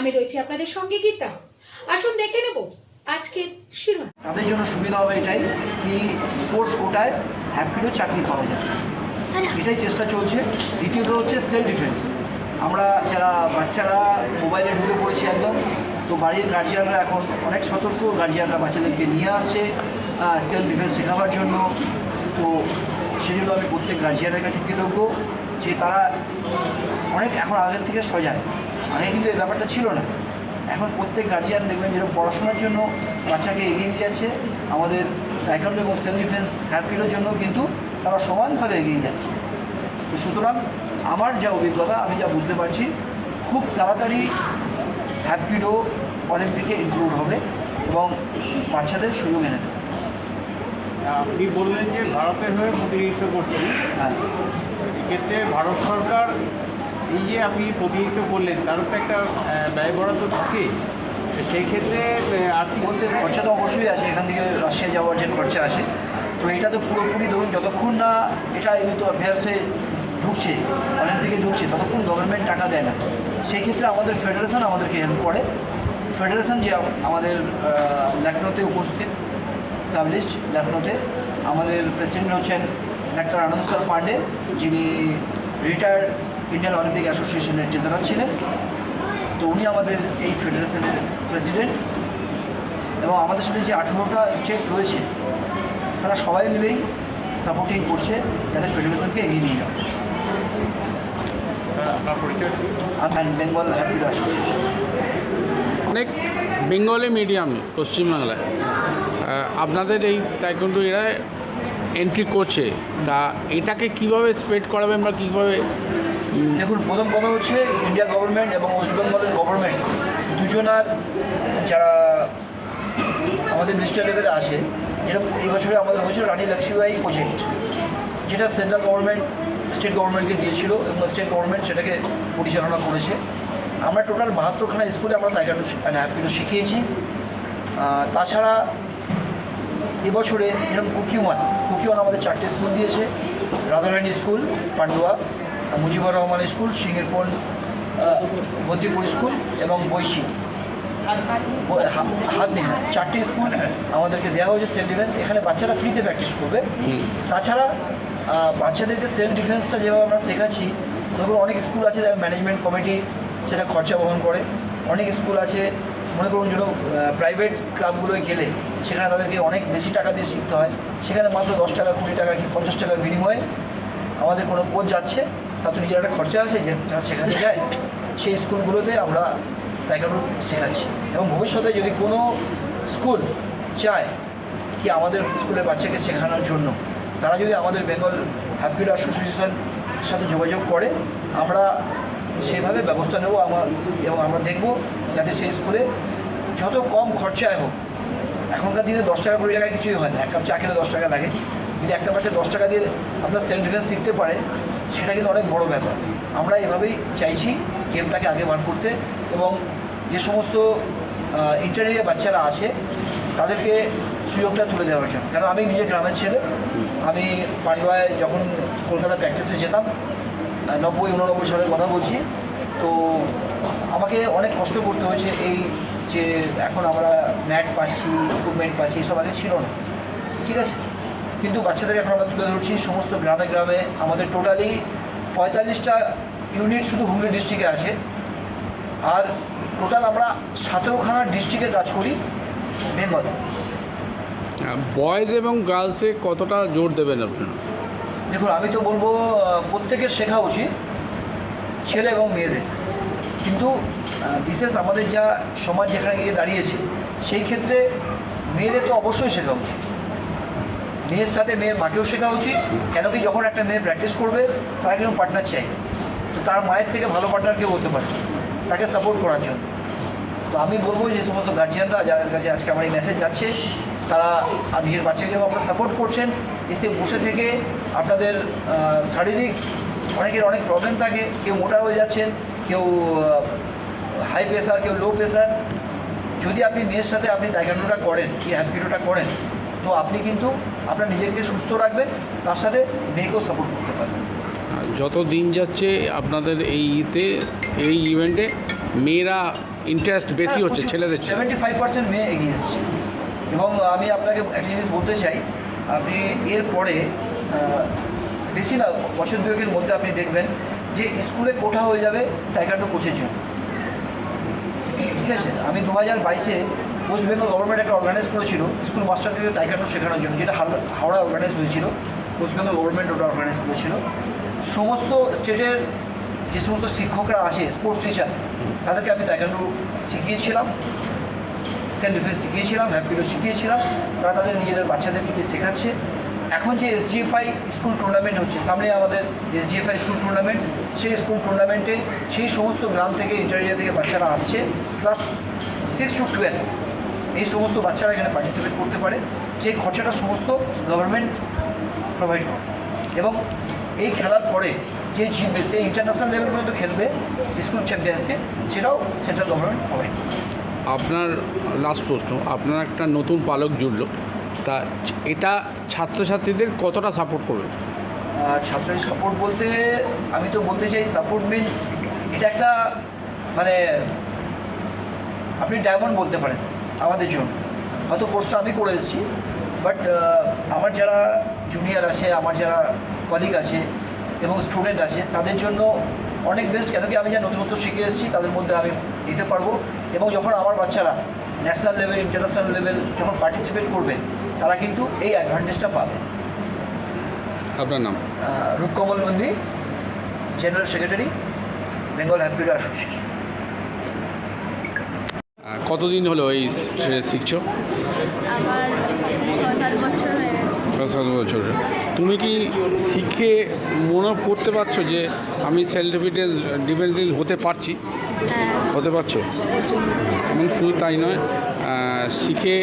আমি রয়েছি আপনাদের সঙ্গে গীতা। আসুন দেখে নেব আজকে শিরোনাম। তাদের জন্য সুবিধা হবে এটাই কি স্পোর্টস কোটায় হ্যাপিরও চাকরি পাওয়া যায়। এটাই চেষ্টা চলছে। দ্বিতীয়ত হচ্ছে সেলফ ডিফেন্স আমরা যারা বাচ্চারা মোবাইলে ঢুকে পড়েছি একদম তো বাড়ির গার্জিয়ানরা এখন অনেক সতর্ক। গার্জিয়ানরা বাচ্চাদেরকে নিয়ে আসছে সেলফ ডিফেন্স শেখাবার জন্য। তো সেজন্য আমি প্রত্যেক গার্জিয়ানের কাছে কৃতজ্ঞ যে তারা অনেক এখন আগের থেকে সজায় আগে কিন্তু এই ব্যাপারটা ছিল না। এখন প্রত্যেক গার্জিয়ান দেখবেন যেরকম পড়াশোনার জন্য বাচ্চাকে এগিয়ে নিয়ে যাচ্ছে আমাদের অ্যাকাউন্ট এবং সেলফ ডিফেন্স হ্যাপকিলের জন্য কিন্তু তারা সমানভাবে এগিয়ে যাচ্ছে। তো সুতরাং আমার যা অভিজ্ঞতা আমি যা বুঝতে পারছি খুব তাড়াতাড়ি হ্যাপকিডো অলিম্পিকে ইনক্লুড হবে এবং বাচ্চাদের সুযোগ এনে দেবে। আপনি বললেন যে ভারতের হয়ে প্রতিনিধিত্ব করছেন। হ্যাঁ। এক্ষেত্রে ভারত সরকার এই যে আপনি প্রতিনিধিত্ব করলেন তারও তো একটা ব্যয় বরাদ্দ থাকে সেই ক্ষেত্রে আর্থিক বলতে খরচা তো অবশ্যই আছে, এখান থেকে রাশিয়া যাওয়ার যে খরচা আছে। তো এটা তো পুরোপুরি ধরুন, যতক্ষণ না এটা কিন্তু অভ্যাসে ঢুকছে অলিম্পিকে ঢুকছে, ততক্ষণ গভর্নমেন্ট টাকা দেয় না। সেই ক্ষেত্রে আমাদের ফেডারেশন আমাদেরকে হেল্প করে। ফেডারেশন যে আমাদের লখনৌতে উপস্থিত স্টাবলিশড লখনৌতে, আমাদের প্রেসিডেন্ট হচ্ছেন ডাক্তার আনন্দস্কর পান্ডে, যিনি রিটায়ার্ড ইন্ডিয়ান অলিম্পিক অ্যাসোসিয়েশনের ট্রেজারার ছিলেন। তো উনি আমাদের এই ফেডারেশনের প্রেসিডেন্ট। এবং আমাদের সাথে যে আঠেরোটা স্টেট রয়েছে তারা সবাই মিলেই সাপোর্টিং করছে যাতে ফেডারেশনকে এগিয়ে নিয়ে। আহ, আর বেঙ্গল হ্যাপিড অ্যাসোসিয়েশন অনেক বেঙ্গলি মিডিয়ামে পশ্চিমবাংলায়। আপনাদের এই তাইকুন্ডু এরা এন্ট্রি করছে। তা এটাকে কীভাবে স্প্রেড করাবেন বা কীভাবে দেখুন, প্রথম কথা হচ্ছে ইন্ডিয়া গভর্নমেন্ট এবং ওয়েস্ট বেঙ্গলের গভর্নমেন্ট দুজনার যারা আমাদের মিনিস্টার লেভেলে আসে যেরকম এই বছরে আমাদের হয়েছিল রানী লক্ষ্মীবাই প্রজেক্ট যেটা সেন্ট্রাল গভর্নমেন্ট স্টেট গভর্নমেন্টকে দিয়েছিল এবং স্টেট গভর্নমেন্ট সেটাকে পরিচালনা করেছে। আমরা টোটাল বাহাত্তরখানা স্কুলে আমরা তাইকান্ডু মানে হ্যাপিটো শিখিয়েছি। তাছাড়া এবছরে যেরকম কুকিওয়ান কুকিওয়ান আমাদের চারটে স্কুল দিয়েছে, Radharani school Pandua Mujibur Rahman school Singerpon Baddipur school এবং বৈশি। হাত নেহা চারটে স্কুল আমাদেরকে দেওয়া হয়েছে সেলফ ডিফেন্স। এখানে বাচ্চারা ফ্রিতে প্র্যাকটিস করবে। তাছাড়া বাচ্চাদেরকে সেলফ ডিফেন্সটা যেভাবে আমরা শেখাচ্ছি ধরুন অনেক স্কুল আছে যারা ম্যানেজমেন্ট কমিটি সেটা খরচা বহন করে। অনেক স্কুল আছে মনে করুন যেন প্রাইভেট ক্লাবগুলোয় গেলে সেখানে তাদেরকে অনেক বেশি টাকা দিয়ে শিখতে হয়। সেখানে মাত্র দশ টাকা কুড়ি টাকা কি পঞ্চাশ টাকার বিনিময়ে আমাদের কোনো কোচ যাচ্ছে। তার তো নিজের একটা খরচা আছে যে যারা শেখাতে যায়, সেই স্কুলগুলোতে আমরা তাইকানো শেখাচ্ছি। এবং ভবিষ্যতে যদি কোনো স্কুল চায় কি আমাদের স্কুলের বাচ্চাকে শেখানোর জন্য, তারা যদি আমাদের বেঙ্গল হ্যাপিড অ্যাসোসিয়েশন সাথে যোগাযোগ করে, আমরা সেভাবে ব্যবস্থা নেব, আমার এবং আমরা দেখব যাতে সেই স্কুলে যত কম খরচায় হোক, এখনকার দিনে দশ টাকা, কুড়ি টাকায় কিছুই হয় না। এক কাপ চা খেলে দশ টাকা লাগে। যদি একটা বাচ্চা দশ টাকা দিয়ে আপনার সেলফ ডিফেন্স শিখতে পারে সেটা কিন্তু অনেক বড় ব্যাপার। আমরা এভাবেই চাইছি গেমটাকে আগে বার করতে এবং যে সমস্ত ইন্টারমিডিয়েট বাচ্চারা আছে, তাদেরকে সুযোগটা তুলে দেওয়ার জন্য। কেন, আমি নিজে গ্রামের ছেলে। আমি পান্ডুয়ায় যখন কলকাতা প্র্যাকটিসে যেতাম নব্বই, উননব্বই সালের কথা বলছি, তো আমাকে অনেক কষ্ট করতে হয়েছে এই যে এখন আমরা ম্যাট পাচ্ছি ইকুইপমেন্ট পাচ্ছি, এসব আগে ছিল না। ঠিক আছে? কিন্তু বাচ্চাদেরকে এখন আমরা তুলে ধরছি সমস্ত গ্রামে গ্রামে আমাদের টোটালি পঁয়তাল্লিশটা ইউনিট শুধু হুগলি ডিস্ট্রিক্টে আছে। আর টোটাল আমরা সতেরোখানা ডিস্ট্রিক্টে কাজ করি বেঙ্গলে। বয়েজ এবং গার্লসে কতটা জোর দেবেন আপনারা দেখুন আমি তো বলব প্রত্যেকের শেখা উচিত ছেলে এবং মেয়েদের। কিন্তু বিশেষ আমাদের যা সমাজ যেখানে গিয়ে দাঁড়িয়েছে সেই ক্ষেত্রে মেয়েদের তো অবশ্যই শেখা উচিত। মেয়ের সাথে মেয়ের মাকেও শেখা উচিত। কেন কি যখন একটা মেয়ে প্র্যাকটিস করবে, তার কিন্তু পার্টনার চাই তো তার মায়ের থেকে ভালো পার্টনার কেউ হতে পারে। তাকে সাপোর্ট করার জন্য। তো আমি বলব যে সমস্ত গার্জিয়ানরা যাদের কাছে আজকে আমার এই মেসেজ যাচ্ছে, তারা নিজের বাচ্চাকে আপনারা সাপোর্ট করছেন, এসে বসে থেকে আপনাদের শারীরিক অনেকের অনেক প্রবলেম থাকে। কেউ মোটা হয়ে যাচ্ছেন, কেউ হাই প্রেশার কেউ লো প্রেশার যদি আপনি মেয়ের সাথে আপনি টাইকান্ডোটা করেন, কি হ্যাপকিটোটা করেন তো আপনি কিন্তু আপনার নিজেকে সুস্থ রাখবেন তার সাথে মেয়েকেও সাপোর্ট করতে পারবেন। যত দিন যাচ্ছে আপনাদের এই ইতে এই ইভেন্টে মেয়েরা ইন্টারেস্ট বেশি হচ্ছে ছেলেদের সেভেন্টি ফাইভ পার্সেন্ট মেয়ে এগিয়ে এসছে। এবং আমি আপনাকে একটা জিনিস বলতে চাই আপনি এরপরে বেশি না বছর দুয়েকের মধ্যে আপনি দেখবেন যে স্কুলে কোঠা হয়ে যাবে টাইকান্ডো কোচের জন্য। ঠিক আছে? আমি দু হাজার বাইশে ওয়েস্ট বেঙ্গল গভর্নমেন্ট একটা অর্গানাইজ করেছিল স্কুল মাস্টারদেরকে তাইকান্ডো শেখানোর জন্য, যেটা হাওড়া অর্গানাইজ হয়েছিল। ওয়েস্ট বেঙ্গল গভর্নমেন্ট ওটা অর্গানাইজ করেছিল। সমস্ত স্টেটের যে সমস্ত শিক্ষকরা আসে স্পোর্টস টিচার তাদেরকে আমি তাইকান্ডো শিখিয়েছিলাম সেলফ ডিফেন্স শিখিয়েছিলাম হ্যাপিডো শিখিয়েছিলাম। তারা তাদের নিজেদের বাচ্চাদেরকে শেখাচ্ছে। এখন যে এসজিএফআই স্কুল টুর্নামেন্ট হচ্ছে, সামনে আমাদের এসজিএফআই স্কুল টুর্নামেন্ট সেই স্কুল টুর্নামেন্টে সেই সমস্ত গ্রাম থেকে ইন্টারভিউ থেকে বাচ্চারা আসছে ক্লাস সিক্স টু টুয়েলভ এই সমস্ত বাচ্চারা এখানে পার্টিসিপেট করতে পারে। যে খরচাটা সমস্ত গভর্নমেন্ট প্রোভাইড করে। এবং এই খেলার পরে যে জিতবে সে ইন্টারন্যাশনাল লেভেল পর্যন্ত খেলবে স্কুল চ্যাম্পিয়নশিপ সেটাও সেন্ট্রাল গভর্নমেন্ট প্রোভাইড আপনার লাস্ট প্রশ্ন আপনার একটা নতুন পালক জুড়লো তা এটা ছাত্রছাত্রীদের কতটা সাপোর্ট করবে? ছাত্রদের সাপোর্ট বলতে আমি তো বলতে চাই সাপোর্ট মিনস এটা একটা মানে আপনি ডায়মন্ড বলতে পারেন। আমাদের জন্য। হয়তো কোর্সটা আমি করে এসেছি। বাট আমার যারা জুনিয়র আছে আমার যারা কলিগ আছে এবং স্টুডেন্ট আছে তাদের জন্য অনেক বেস্ট কেন কি আমি যা নতুনত্ব শিখে এসেছি তাদের মধ্যে আমি দিতে পারব। এবং যখন আমার বাচ্চারা ন্যাশনাল লেভেল ইন্টারন্যাশনাল লেভেল যখন পার্টিসিপেট করবে তারা কিন্তু এই অ্যাডভান্টেজটা পাবে। আপনার নাম? Rupkamal Nandi general secretary Bengal hapkido association কতদিন হলো এই শিখছো? সাত বছর তুমি কি শিখে মনে করতে পারছ যে আমি সেলফ ডিফেন্স ডিফেন্স হতে পারছি? হ্যাঁ। হতে পারছ? এবং শুধু তাই নয় শিখে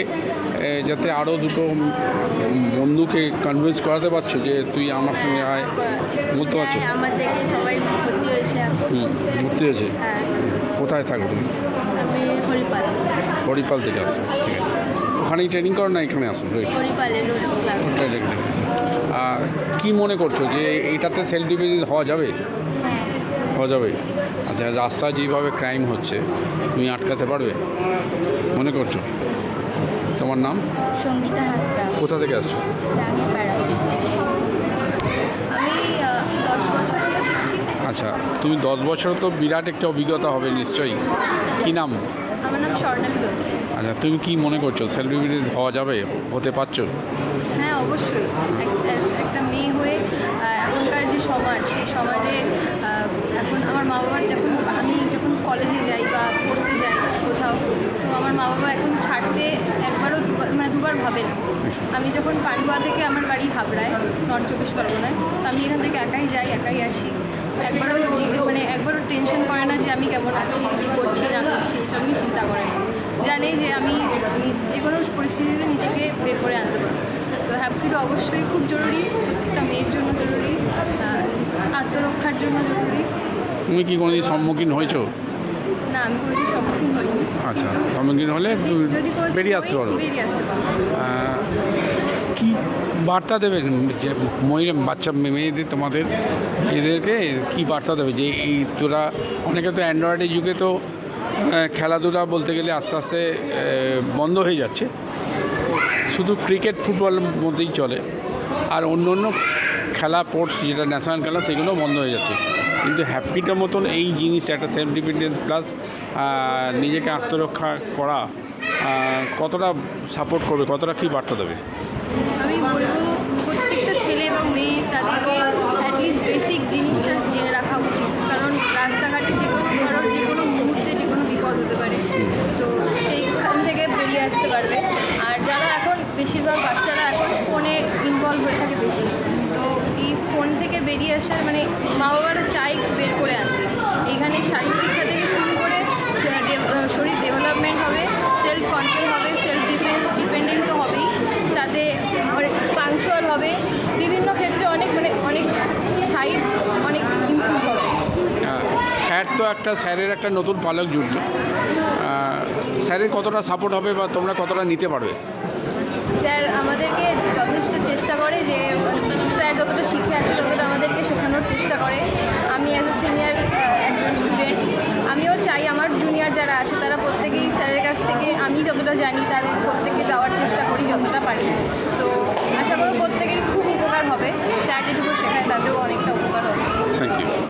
যাতে আরও দুটো বন্ধুকে কনভিন্স করাতে পারছ যে তুই আমার সঙ্গে আয়। বলতে পারছ? হ্যাঁ, হয়েছে হুম ভর্তি হয়েছে? হ্যাঁ। কোথায় থাকো তুমি? হরিপাল। থেকে আসো ঠিক আছে। ওখানেই ট্রেনিং করো না এখানে আসো? আর কী মনে করছ যে এটাতে সেলফ ডিফেন্স হওয়া যাবে? হ্যাঁ। হওয়া যাবে? আচ্ছা রাস্তায় যেভাবে ক্রাইম হচ্ছে তুমি আটকাতে পারবে? মনে করছ? তোমার নাম? সঙ্গীতা হাসদা। কোথা থেকে আসছো? আচ্ছা তুমি দশ বছর তো বিরাট একটা অভিজ্ঞতা হবে নিশ্চয়ই। কী নাম? আচ্ছা তুমি কি মনে করছ ডিফেন্স হওয়া যাবে হতে পারছ? হ্যাঁ অবশ্যই। এক- এক- একটা মেয়ে হয়ে এখনকার যে সমাজ সেই সমাজে এখন আমার মা বাবার যখন আমি যখন কলেজে যাই বা পড়তে যাই কোথাও তো আমার মা বাবা এখন ছাড়তে একবারও দুবার মানে দুবার ভাবে না। আমি যখন পান্ডুয়া থেকে আমার বাড়ি হাবড়ায়, নর্থ চব্বিশ পরগনায়, তো আমি এখান থেকে একাই যাই, একাই আসি। একবারও মানে একবারও টেনশন করে না যে আমি কেমন আছি, কী করছি, না করছি, এসব নিয়ে চিন্তা করে না। জানে যে আমি যে কোনো পরিস্থিতিতে নিজেকে বের করে আনতে পারব। তো হ্যাপিটা অবশ্যই খুব জরুরি, প্রত্যেকটা মেয়ের জন্য জরুরি আত্মরক্ষার জন্য জরুরি। তুমি কি কোনোদিন সম্মুখীন হয়েছো? আমি কোনোদিন সম্মুখীন হইনি আচ্ছা সম্মুখীন হলে বেরিয়ে আসতে পারো। বেরিয়ে আসতে কি বার্তা দেবেন যে মহিলা বাচ্চা মেয়েদের তোমাদের এদেরকে কি বার্তা দেবে? যে এই তোরা অনেকে তো অ্যান্ড্রয়েডের যুগে তো খেলাধুলা বলতে গেলে আস্তে আস্তে বন্ধ হয়ে যাচ্ছে। শুধু ক্রিকেট ফুটবলের মধ্যেই চলে। আর অন্য অন্য খেলা স্পোর্টস যেটা ন্যাশনাল খেলা সেগুলো বন্ধ হয়ে যাচ্ছে। কিন্তু হ্যাপিটার মতন এই জিনিসটা, একটা সেলফ ডিপেন্ডেন্স প্লাস নিজেকে আত্মরক্ষা করা কতটা সাপোর্ট করবে, কতটা কী বার্তা দেবে? আমি বলব প্রত্যেকটা ছেলে এবং মেয়ে তাদেরকে অ্যাটলিস্ট বেসিক জিনিসটা জেনে রাখা উচিত কারণ রাস্তাঘাটে যে কোনো কারোর যে কোনো মুহূর্তে যে কোনো বিপদ হতে পারে তো সেইখান থেকে বেরিয়ে আসতে পারবে আর যারা এখন বেশিরভাগ বাচ্চারা এখন ফোনে ইনভলভ হয়ে থাকে বেশি তো এই ফোন থেকে বেরিয়ে আসার মানে মা বাবারা চাই বের করে আনতে এখানে শারীরিক শিক্ষা থেকে শুরু করে আহ, ডে- শরীর ডেভেলপমেন্ট হবে সেলফ কন্ট্রোল হবে সেলফ ডিপেন্ড ডিপেন্ডেন্ট তো হবেই সাথে পাংচুয়াল হবে বিভিন্ন ক্ষেত্রে অনেক মানে অনেক সাইড অনেক ইমপ্রুভ হবে স্যার তো একটা স্যারের একটা নতুন পালক জুটলো। স্যারের কতটা সাপোর্ট হবে বা তোমরা কতটা নিতে পারবে? স্যার আমাদেরকে যথেষ্ট চেষ্টা করে যে স্যার যতটা শিখে আছে ততটা আমাদেরকে শেখানোর চেষ্টা করে। আমি অ্যাজ এ সিনিয়র একজন স্টুডেন্ট আমিও চাই আমার জুনিয়র যারা আছে তারা প্রত্যেকেই স্যারের কাছ থেকে আমি যতটা জানি তাদের প্রত্যেকে দেওয়ার চেষ্টা করি যতটা পারি। তো আশা করব প্রত্যেকের খুব উপকার হবে। স্যার যেটুকু শেখায় তাতেও অনেকটা উপকার হবে। Thank you